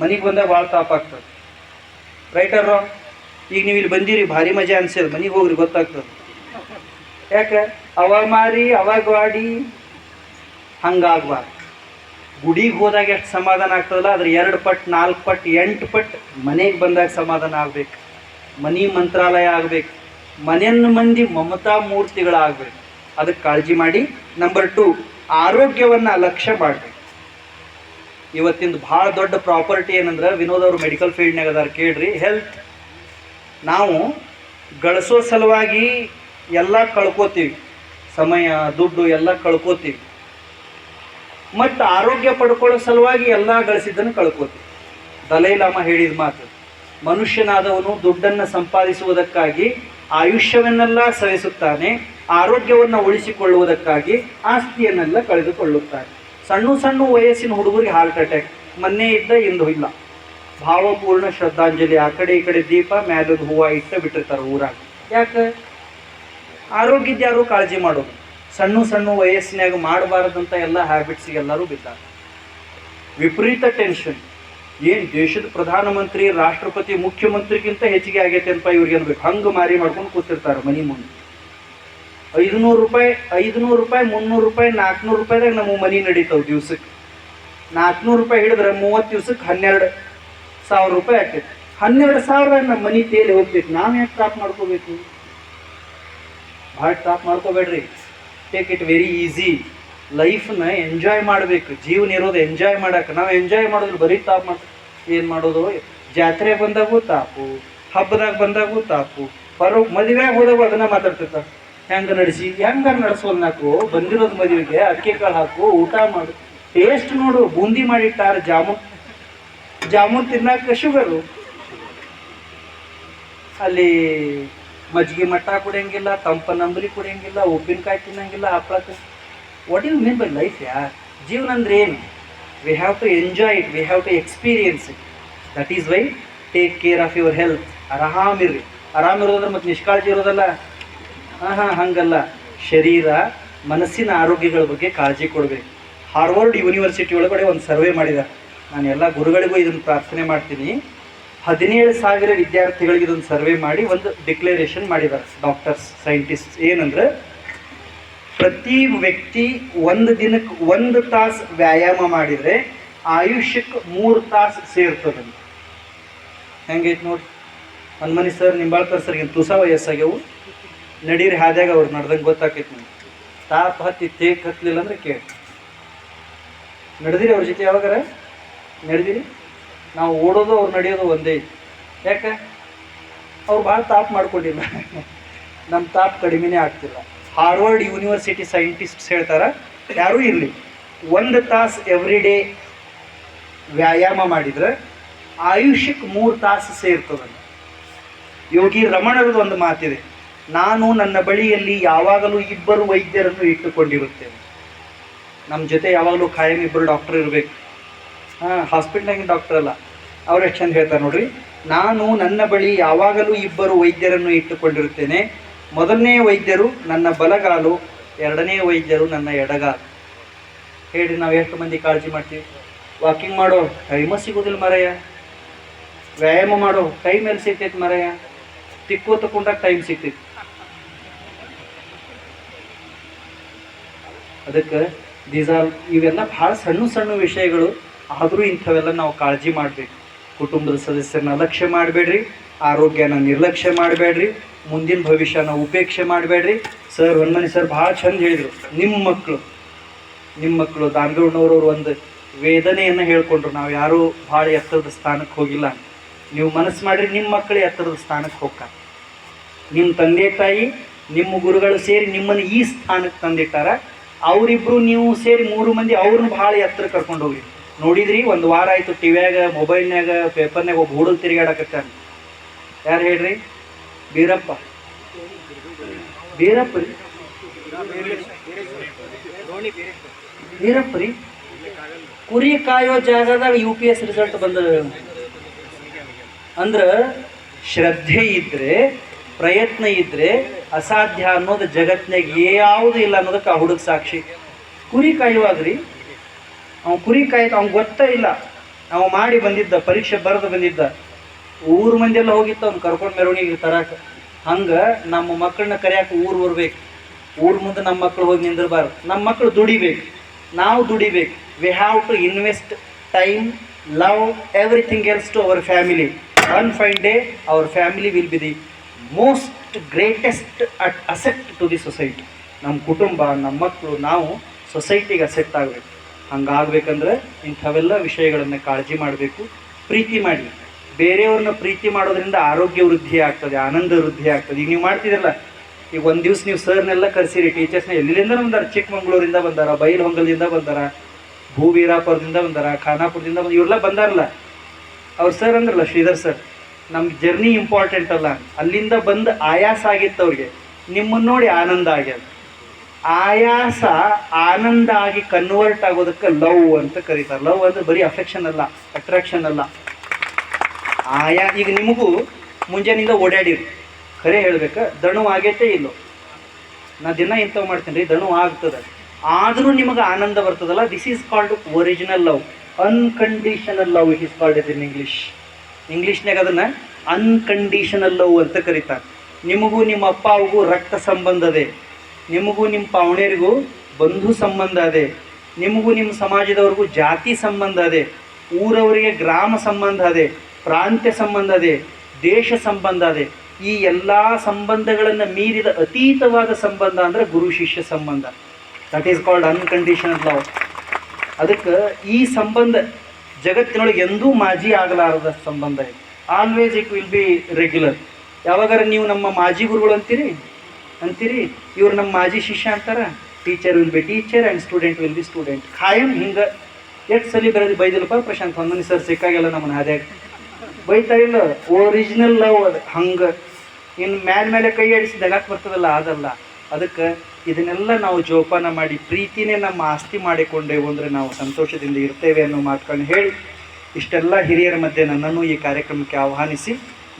ಮನೆಗೆ ಬಂದಾಗ ಭಾಳ ತಾಪ ಆಗ್ತದೆ. ರೈಟರ್ ಈಗ ನೀವು ಇಲ್ಲಿ ಬಂದಿರಿ, ಭಾರಿ ಮಜಾ ಅನ್ಸಿದೆ. ಮನೆಗೆ ಹೋಗ್ರಿ, ಗೊತ್ತಾಗ್ತದೆ. ಯಾಕೆ? ಅವಾಗ ಮಾರಿ ಅವಾಗ ವಾಡಿ ಹಂಗಾಗ್ಬಾರ್ದು. ಗುಡಿಗೆ ಹೋದಾಗ ಎಷ್ಟು ಸಮಾಧಾನ ಆಗ್ತದಲ್ಲ? ಅದ್ರ ಎರಡು ಪಟ್, ನಾಲ್ಕು ಪಟ್, ಎಂಟು ಪಟ್ ಮನೆಗೆ ಬಂದಾಗ ಸಮಾಧಾನ ಆಗ್ಬೇಕು. ಮನಿ ಮಂತ್ರಾಲಯ ಆಗ್ಬೇಕು. ಮನೆಯನ್ನು ಮಂದಿ ಮಮತಾ ಮೂರ್ತಿಗಳಾಗಬೇಕು. ಅದಕ್ಕೆ ಕಾಳಜಿ ಮಾಡಿ. ನಂಬರ್ ಟು ಆರೋಗ್ಯವನ್ನು ಲಕ್ಷ್ಯ ಮಾಡಬೇಕು. ಇವತ್ತಿಂದ ಭಾಳ ದೊಡ್ಡ ಪ್ರಾಪರ್ಟಿ ಏನಂದ್ರೆ ವಿನೋದ್ ಅವರು ಮೆಡಿಕಲ್ ಫೀಲ್ಡ್ನಾಗ ಅದಾರ, ಕೇಳ್ರಿ. ಹೆಲ್ತ್ ನಾವು ಗಳಿಸೋ ಸಲುವಾಗಿ ಎಲ್ಲ ಕಳ್ಕೊತೀವಿ. ಸಮಯ, ದುಡ್ಡು ಎಲ್ಲ ಕಳ್ಕೊತೀವಿ. ಮತ್ತು ಆರೋಗ್ಯ ಪಡ್ಕೊಳ್ಳೋ ಸಲುವಾಗಿ ಎಲ್ಲ ಗಳಿಸಿದ್ದನ್ನು ಕಳ್ಕೊತೀವಿ ದಲೈಲಾಮ ಹೇಳಿದ ಮಾತು, ಮನುಷ್ಯನಾದವನು ದುಡ್ಡನ್ನು ಸಂಪಾದಿಸುವುದಕ್ಕಾಗಿ, ಆಯುಷ್ಯವನ್ನೆಲ್ಲ ಸವಿಸುತ್ತಾನೆ, ಆರೋಗ್ಯವನ್ನು ಉಳಿಸಿಕೊಳ್ಳುವುದಕ್ಕಾಗಿ ಆಸ್ತಿಯನ್ನೆಲ್ಲ ಕಳೆದುಕೊಳ್ಳುತ್ತಾನೆ. ಸಣ್ಣ ಸಣ್ಣ ವಯಸ್ಸಿನ ಹುಡುಗರಿಗೆ ಹಾರ್ಟ್ ಅಟ್ಯಾಕ್ ಮೊನ್ನೆ ಇದ್ದ, ಇಂದು ಇಲ್ಲ. ಭಾವಪೂರ್ಣ ಶ್ರದ್ಧಾಂಜಲಿ, ಆ ಕಡೆ ಈ ಕಡೆ ದೀಪ, ಮ್ಯಾಲದ ಹೂವು ಇಟ್ಟು ಬಿಟ್ಟಿರ್ತಾರೆ ಊರಾಗ. ಯಾಕೆ? ಆರೋಗ್ಯದ ಯಾರು ಕಾಳಜಿ ಮಾಡೋದು? ಸಣ್ಣ ಸಣ್ಣ ವಯಸ್ಸಿನಾಗ ಮಾಡಬಾರ್ದಂಥ ಎಲ್ಲ ಹ್ಯಾಬಿಟ್ಸಿಗೆ ಎಲ್ಲರೂ ಬಿದ್ದಾರೆ ವಿಪರೀತ ಟೆನ್ಷನ್ ಏನು ದೇಶದ ಪ್ರಧಾನಮಂತ್ರಿ, ರಾಷ್ಟ್ರಪತಿ, ಮುಖ್ಯಮಂತ್ರಿಗಿಂತ ಹೆಚ್ಚಿಗೆ ಆಗೈತೆ ಅಂತ ಇವ್ರಿಗೆ ಅನ್ಬೇಕು ಹಂಗೆ ಮಾರಿ ಮಾಡ್ಕೊಂಡು ಕೂತಿರ್ತಾರೆ ಮನೆ ಮುಂದೆ. ಐದುನೂರು ರೂಪಾಯಿ ಐದುನೂರು ರೂಪಾಯಿ, ಮುನ್ನೂರು ರೂಪಾಯಿ ನಾಲ್ಕುನೂರು ರೂಪಾಯಿದಾಗ ನಮ್ಮ ಮನೆ ನಡೀತಾವೆ ದಿವಸಕ್ಕೆ ನಾಲ್ಕುನೂರು ರೂಪಾಯಿ ಹಿಡಿದ್ರೆ ಮೂವತ್ತು ದಿವಸಕ್ಕೆ ಹನ್ನೆರಡು ಸಾವಿರ ರೂಪಾಯಿ ಆಗ್ತೈತೆ ಹನ್ನೆರಡು ಸಾವಿರ ನಮ್ಮ ಮನೆ ತೇಲಿ ಹೋಗ್ಬೇಕು ನಾವು ಯಾಕೆ ಟಾಪ್ ಮಾಡ್ಕೋಬೇಕು? ಭಾಳ ಟಾಪ್ ಮಾಡ್ಕೋಬೇಡ್ರಿ. ಟೇಕ್ ಇಟ್ ವೆರಿ ಈಸಿ ಲೈಫ್ನ ಎಂಜಾಯ್ ಮಾಡಬೇಕು. ಜೀವನ ಇರೋದು ಎಂಜಾಯ್ ಮಾಡಕ್ಕೆ. ನಾವು ಎಂಜಾಯ್ ಮಾಡಿದ್ರೆ ಬರೀ ತಾಪು ಏನು ಮಾಡೋದು? ಜಾತ್ರೆ ಬಂದಾಗೂ ತಾಪು, ಹಬ್ಬದಾಗ ಬಂದಾಗೂ ತಾಪು. ಬರೋ ಮದುವೆಯಾಗ ಹೋದಾಗ ಅದನ್ನ ಮಾತಾಡ್ತಿರ್ತಾರೆ. ಹೆಂಗೆ ನಡೆಸಿ? ಹೆಂಗೆ ನಡ್ಸೋದು ನಾಕು ಬಂದಿರೋದು ಮದುವೆಗೆ ಅಕ್ಕಿ ಕಾಳು ಹಾಕು, ಊಟ ಮಾಡು. ಟೇಸ್ಟ್ ನೋಡು. ಬೂಂದಿ ಮಾಡಿಟ್ಟಾರ ಜಾಮೂನ್. ಜಾಮೂನ್ ತಿನ್ನಾಕ ಶುಗರು ಅಲ್ಲಿ ಮಜ್ಜಿಗೆ ಮಟ್ಟ ಕುಡಿಯಂಗಿಲ್ಲ ತಂಪ ನಂಬಲಿ ಕುಡಿಯಂಗಿಲ್ಲ, ಉಪ್ಪಿನಕಾಯಿ ತಿನ್ನಂಗಿಲ್ಲ ಹಪ್ಪಳ what you mean by life ಯಾ ಜೀವನ ಅಂದ್ರೆ ಏನು? We have to enjoy it we have to experience it that is why take care of your health ಆರಾಮಿರ್ರಿ ಆರಾಮಿರೋದ್ರೆ ಮತ್ತು ನಿಷ್ಕಾಳಜಿ ಇರೋದಲ್ಲ? ಹಾಂ ಹಾಂ ಹಂಗಲ್ಲ. ಶರೀರ, ಮನಸ್ಸಿನ ಆರೋಗ್ಯಗಳ ಬಗ್ಗೆ ಕಾಳಜಿ ಕೊಡಬೇಕು. ಹಾರ್ವರ್ಡ್ ಯೂನಿವರ್ಸಿಟಿ ಒಳಗಡೆ ಒಂದು ಸರ್ವೆ ಮಾಡಿದ ನಾನು ಎಲ್ಲ ಗುರುಗಳಿಗೂ ಇದನ್ನು ಪ್ರಾರ್ಥನೆ ಮಾಡ್ತೀನಿ. ಹದಿನೇಳು ಸಾವಿರ ವಿದ್ಯಾರ್ಥಿಗಳಿಗೆ ಇದೊಂದು ಸರ್ವೆ ಮಾಡಿ ಒಂದು ಡಿಕ್ಲರೇಷನ್ ಮಾಡಿದ್ದಾರೆ. ಡಾಕ್ಟರ್ಸ್ ಸೈಂಟಿಸ್ಟ್ ಏನಂದ್ರೆ, ಪ್ರತಿ ವ್ಯಕ್ತಿ ಒಂದು ದಿನಕ್ಕೆ ಒಂದು ತಾಸು ವ್ಯಾಯಾಮ ಮಾಡಿದರೆ ಆಯುಷ್ಯಕ್ಕೆ ಮೂರು ತಾಸು ಸೇರ್ತದೆ. ಹೆಂಗೈತೆ ನೋಡಿ. ಹನುಮನಿ ಸರ್ ನಿಂಬಾಳ್ಕರ್ ಸರ್ಗೆ ತುಸ ವಯಸ್ಸಾಗ್ಯವು. ನಡೀರಿ ಹಾದ್ಯಾಗ ಅವ್ರು ನಡ್ದಂಗೆ ಗೊತ್ತಾಕೈತೆ ನೋಡಿ ತಾಪ ಹತ್ತಿ, ತೇಕ್ ಹತ್ತಲಿಲ್ಲ ಅಂದ್ರೆ ಕೇಳಿ. ನಡೆದಿರಿ ಅವ್ರ ಜೊತೆ ಯಾವಾಗಾರ? ನಡೆದಿರಿ. ನಾವು ಓಡೋದು ಅವ್ರು ನಡೆಯೋದು ಒಂದೇ. ಯಾಕೆ? ಅವ್ರು ಭಾಳ ತಾಪ್ ಮಾಡ್ಕೊಂಡಿಲ್ಲ. ನಮ್ಮ ತಾಪ್ ಕಡಿಮೆನೇ ಆಗ್ತಿಲ್ಲ. ಹಾರ್ವರ್ಡ್ ಯೂನಿವರ್ಸಿಟಿ ಸೈಂಟಿಸ್ಟ್ಸ್ ಹೇಳ್ತಾರೆ, ಯಾರೂ ಇರಲಿ. ಒಂದು ತಾಸು ಎವ್ರಿ ಡೇ ವ್ಯಾಯಾಮ ಮಾಡಿದ್ರೆ ಆಯುಷ್ಯಕ್ಕೆ ಮೂರು ತಾಸು ಸೇರ್ತದೆ ಯೋಗಿ ರಮಣರದು ಒಂದು ಮಾತಿದೆ, ನಾನು ನನ್ನ ಬಳಿಯಲ್ಲಿ ಯಾವಾಗಲೂ ಇಬ್ಬರು ವೈದ್ಯರನ್ನು ಇಟ್ಟುಕೊಂಡಿರುತ್ತೇನೆ. ನಮ್ಮ ಜೊತೆ ಯಾವಾಗಲೂ ಖಾಯಂ ಇಬ್ಬರು ಡಾಕ್ಟರ್ ಇರಬೇಕು. ಹಾಸ್ಪಿಟ್ಲಾಗಿನ ಡಾಕ್ಟರ್ ಅಲ್ಲ. ಅವ್ರು ಎಷ್ಟು ಚಂದ ಹೇಳ್ತಾರೆ ನೋಡ್ರಿ. ನಾನು ನನ್ನ ಬಳಿ ಯಾವಾಗಲೂ ಇಬ್ಬರು ವೈದ್ಯರನ್ನು ಇಟ್ಟುಕೊಂಡಿರುತ್ತೇನೆ. ಮೊದಲನೇ ವೈದ್ಯರು ನನ್ನ ಬಲಗಾಲು, ಎರಡನೇ ವೈದ್ಯರು ನನ್ನ ಎಡಗಾಲು. ಹೇಳಿ ನಾವು ಎಷ್ಟು ಮಂದಿ ಕಾಳಜಿ ಮಾಡ್ತೀವಿ? ವಾಕಿಂಗ್ ಮಾಡೋ ಟೈಮ ಸಿಗೋದಿಲ್ಲ ಮರಯ್ಯ ವ್ಯಾಯಾಮ ಮಾಡೋ ಟೈಮ್ ಎಲ್ಲಿ ಸಿಗ್ತೈತಿ ಮರಯ್ಯ ತಿಕ್ಕೋ ತಕೊಂಡಾಗ ಟೈಮ್ ಸಿಗ್ತೈತಿ. ಅದಕ್ಕೆ ದೀಸ್ ಆರ್ ಇವೆಲ್ಲ ಭಾಳ ಸಣ್ಣ ಸಣ್ಣ ವಿಷಯಗಳು. ಆದರೂ ಇಂಥವೆಲ್ಲ ನಾವು ಕಾಳಜಿ ಮಾಡಬೇಕು. ಕುಟುಂಬದ ಸದಸ್ಯರನ್ನ ಅಲಕ್ಷ್ಯ ಮಾಡಬೇಡ್ರಿ, ಆರೋಗ್ಯನ ನಿರ್ಲಕ್ಷ್ಯ ಮಾಡಬೇಡ್ರಿ, ಮುಂದಿನ ಭವಿಷ್ಯನ ಉಪೇಕ್ಷೆ ಮಾಡಬೇಡ್ರಿ. ಸರ್, ಹೊನ್ಮನಿ ಸರ್ ಭಾಳ ಚಂದ ಹೇಳಿದರು. ನಿಮ್ಮ ಮಕ್ಕಳು ನಿಮ್ಮ ಮಕ್ಕಳು ದಾನಗೌಡನವ್ರವ್ರು ಒಂದು ವೇದನೆಯನ್ನು ಹೇಳ್ಕೊಂಡ್ರು. ನಾವು ಯಾರೂ ಭಾಳ ಎತ್ತರದ ಸ್ಥಾನಕ್ಕೆ ಹೋಗಿಲ್ಲ. ನೀವು ಮನಸ್ಸು ಮಾಡಿರಿ ನಿಮ್ಮ ಮಕ್ಕಳು ಎತ್ತರದ ಸ್ಥಾನಕ್ಕೆ ಹೋಗ್ತಾರೆ ನಿಮ್ಮ ತಂದೆ ತಾಯಿ, ನಿಮ್ಮ ಗುರುಗಳು ಸೇರಿ ನಿಮ್ಮನ್ನು ಈ ಸ್ಥಾನಕ್ಕೆ ತಂದಿಟ್ಟಾರ. ಅವರಿಬ್ಬರು ನೀವು ಸೇರಿ ಮೂರು ಮಂದಿ ಅವ್ರನ್ನ ಭಾಳ ಎತ್ತರ ಕರ್ಕೊಂಡು ಹೋಗ್ರಿ ನೋಡಿದ್ರಿ? ಒಂದು ವಾರ ಆಯ್ತು ಟಿವ್ಯಾಗ ಮೊಬೈಲ್ನಾಗ ಪೇಪರ್ನಾಗ ಒಬ್ಬ ಹುಡುಗ ತಿರುಗಾಡಕತ್ತಾನ ಯಾರು ಹೇಳ್ರಿ? ಬೀರಪ್ಪ. ಬೀರಪ್ಪ ರೀ? ಬೀರಪ್ಪ ರೀ? ಕುರಿ ಕಾಯೋ ಜಾಗದಾಗ ಯು ಪಿ ಎಸ್ ರಿಸಲ್ಟ್ ಬಂದ. ಅಂದ್ರೆ, ಶ್ರದ್ಧೆ ಇದ್ರೆ, ಪ್ರಯತ್ನ ಇದ್ರೆ, ಅಸಾಧ್ಯ ಅನ್ನೋದು ಜಗತ್ತಿನಾಗ ಯಾವುದು ಇಲ್ಲ ಅನ್ನೋದಕ್ಕೆ ಆ ಹುಡುಗ ಸಾಕ್ಷಿ. ಕುರಿ ಕಾಯುವಾಗ್ರಿ ಅವ ಕುರಿ ಕಾಯ್ತು ಅವ್ನು ಗೊತ್ತೇ ಇಲ್ಲ. ಅವ ಮಾಡಿ ಬಂದಿದ್ದ, ಪರೀಕ್ಷೆ ಬರೆದು ಬಂದಿದ್ದ. ಊರು ಎಲ್ಲ ಹೋಗಿತ್ತು, ಅವ್ನು ಕರ್ಕೊಂಡು ಮೆರವಣಿಗೆ ತರಾಕ. ಹಂಗೆ ನಮ್ಮ ಮಕ್ಕಳನ್ನ ಕರೆಯಕ್ಕೆ ಊರು ಬರಬೇಕು. ಊರ್ ಮುಂದೆ ನಮ್ಮ ಮಕ್ಕಳು ಹೋಗಿ ನಿಂದಿರಬಾರ್ದು. ನಮ್ಮ ಮಕ್ಕಳು ದುಡಿಬೇಕು. ನಾವು ದುಡಿಬೇಕು. We have to invest time love everything else to our family one fine day our family will be the most greatest at asset to the society ನಮ್ಮ ಕುಟುಂಬ ನಮ್ಮ ಮಕ್ಕಳು ನಾವು ಸೊಸೈಟಿಗೆ ಅಸೆಟ್ ಆಗಬೇಕು. ಹಂಗಾಗ್ಬೇಕಂದ್ರೆ ಇಂಥವೆಲ್ಲ ವಿಷಯಗಳನ್ನು ಕಾಳಜಿ ಮಾಡಬೇಕು, ಪ್ರೀತಿ ಮಾಡಿ. ಬೇರೆಯವ್ರನ್ನ ಪ್ರೀತಿ ಮಾಡೋದ್ರಿಂದ ಆರೋಗ್ಯ ವೃದ್ಧಿ ಆಗ್ತದೆ, ಆನಂದ ವೃದ್ಧಿ ಆಗ್ತದೆ. ಈಗ ನೀವು ಮಾಡ್ತಿದ್ರಲ್ಲ ಈಗ ಒಂದು ದಿವ್ಸ ನೀವು ಸರ್ನೆಲ್ಲ ಕರೆಸಿರಿ, ಟೀಚರ್ಸ್ನ ಎಲ್ಲಿಂದ ಬಂದಾರ, ಚಿಕ್ಕಮಂಗ್ಳೂರಿಂದ ಬಂದಾರ ಬೈಲಹೊಂಗಲದಿಂದ ಬಂದಾರ, ಭೂವೀರಾಪುರದಿಂದ ಬಂದಾರ, ಖಾನಾಪುರದಿಂದ ಬಂದ ಇವೆಲ್ಲ ಬಂದಾರಲ್ಲ. ಅವ್ರು ಸರ್ ಅಂದ್ರಲ್ಲ, ಶ್ರೀಧರ್ ಸರ್ ನಮ್ಗೆ ಜರ್ನಿ ಇಂಪಾರ್ಟೆಂಟ್ ಅಲ್ಲ. ಅಲ್ಲಿಂದ ಬಂದು ಆಯಾಸ ಆಗಿತ್ತು ಅವ್ರಿಗೆ. ನಿಮ್ಮನ್ನ ನೋಡಿ ಆನಂದ ಆಗ್ಯದ. ಆಯಾಸ ಆನಂದ ಆಗಿ ಕನ್ವರ್ಟ್ ಆಗೋದಕ್ಕೆ ಲವ್ ಅಂತ ಕರೀತಾರೆ. ಲವ್ ಅಂದ್ರೆ ಬರೀ ಅಫೆಕ್ಷನ್ ಅಲ್ಲ ಅಟ್ರಾಕ್ಷನ್ ಅಲ್ಲ. ಆಯಾ, ಈಗ ನಿಮಗೂ ಮುಂಜಾನಿಂದ ಓಡಾಡಿರಿ. ಖರೆ ಹೇಳ್ಬೇಕು, ದಣು ಆಗೈತೆ ಇಲ್ಲೋ? ನಾ ದಿನ ಇಂಥವು ಮಾಡ್ತೀನಿ ರೀ ದಣು ಆಗ್ತದೆ. ಆದರೂ ನಿಮಗೆ ಆನಂದ ಬರ್ತದಲ್ಲ this is called original love unconditional love it is called in English ಇಂಗ್ಲೀಷ್ನಾಗ ಅದನ್ನು ಅನ್ಕಂಡೀಷನಲ್ ಲವ್ ಅಂತ ಕರೀತಾರೆ. ನಿಮಗೂ ನಿಮ್ಮ ಅಪ್ಪ ಅವಗೂ ರಕ್ತ ಸಂಬಂಧ ಅದೇ ನಿಮಗೂ ನಿಮ್ಮ ಪಾವಣೆರಿಗೂ ಬಂಧು ಸಂಬಂಧ ಅದೇ. ನಿಮಗೂ ನಿಮ್ಮ ಸಮಾಜದವ್ರಿಗೂ ಜಾತಿ ಸಂಬಂಧ ಅದೇ. ಊರವರಿಗೆ ಗ್ರಾಮ ಸಂಬಂಧ ಅದೇ. ಪ್ರಾಂತ್ಯ ಸಂಬಂಧ ಅದೇ. ದೇಶ ಸಂಬಂಧ ಅದೇ. ಈ ಎಲ್ಲ ಸಂಬಂಧಗಳನ್ನು ಮೀರಿದ ಅತೀತವಾದ ಸಂಬಂಧ ಅಂದರೆ ಗುರು ಶಿಷ್ಯ ಸಂಬಂಧ. That is called unconditional love ಅದಕ್ಕೆ ಈ ಸಂಬಂಧ ಜಗತ್ತಿನೊಳಗೆ ಎಂದೂ ಮಾಜಿ ಆಗಲಾರದ ಸಂಬಂಧ ಇದೆ. Always it will be regular ಯಾವಾಗಾರ ನೀವು ನಮ್ಮ ಮಾಜಿ ಗುರುಗಳು ಅಂತೀರಿ ಅಂತೀರಿ? ಇವ್ರು ನಮ್ಮ ಮಾಜಿ ಶಿಷ್ಯ ಅಂತಾರ teacher will be teacher and student will be student ಖಾಯಂ ಹಿಂಗೆ ಎಷ್ಟು ಸಲ ಬರೋದು ಬೈದಿಲ್ಲಪ್ಪ ಪ್ರಶಾಂತ್ ಹೊಂದನಿ ಸರ್ ಸಿಕ್ಕಾಗೆಲ್ಲ ನಮ್ಮನ್ನ ಬೈತಾ ಇಲ್ಲ ಒರಿಜಿನಲ್ ಲವ್ ಅದು, ಹಂಗೆ. ಇನ್ನು ಮ್ಯಾಲ ಮೇಲೆ ಕೈ ಆಡಿಸಿ ದಗಾಕ್ ಬರ್ತದಲ್ಲ, ಅದಲ್ಲ. ಅದಕ್ಕೆ ಇದನ್ನೆಲ್ಲ ನಾವು ಜೋಪಾನ ಮಾಡಿ ಪ್ರೀತಿನೇ ನಮ್ಮ ಆಸ್ತಿ ಮಾಡಿಕೊಂಡೇವು ಅಂದರೆ ನಾವು ಸಂತೋಷದಿಂದ ಇರ್ತೇವೆ ಅನ್ನೋ ಮಾತುಗಳನ್ನ ಹೇಳಿ, ಇಷ್ಟೆಲ್ಲ ಹಿರಿಯರ ಮಧ್ಯೆ ನನ್ನನ್ನು ಈ ಕಾರ್ಯಕ್ರಮಕ್ಕೆ ಆಹ್ವಾನಿಸಿ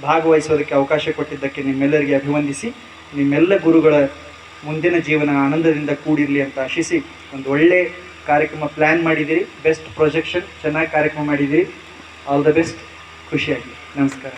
ಭಾಗವಹಿಸೋದಕ್ಕೆ ಅವಕಾಶ ಕೊಟ್ಟಿದ್ದಕ್ಕೆ ನಿಮ್ಮೆಲ್ಲರಿಗೆ ಅಭಿವಂದಿಸಿ ನಿಮ್ಮೆಲ್ಲ ಗುರುಗಳ ಮುಂದಿನ ಜೀವನ ಆನಂದದಿಂದ ಕೂಡಿರಲಿ ಅಂತ ಆಶಿಸಿ ಒಂದು ಒಳ್ಳೆ ಕಾರ್ಯಕ್ರಮ ಪ್ಲ್ಯಾನ್ ಮಾಡಿದ್ದೀರಿ ಬೆಸ್ಟ್ ಪ್ರೊಜೆಕ್ಷನ್ ಚೆನ್ನಾಗಿ ಕಾರ್ಯಕ್ರಮ ಮಾಡಿದ್ದೀರಿ ಆಲ್ ದ ಬೆಸ್ಟ್ ಖುಷಿಯಾಗಿ. ನಮಸ್ಕಾರ.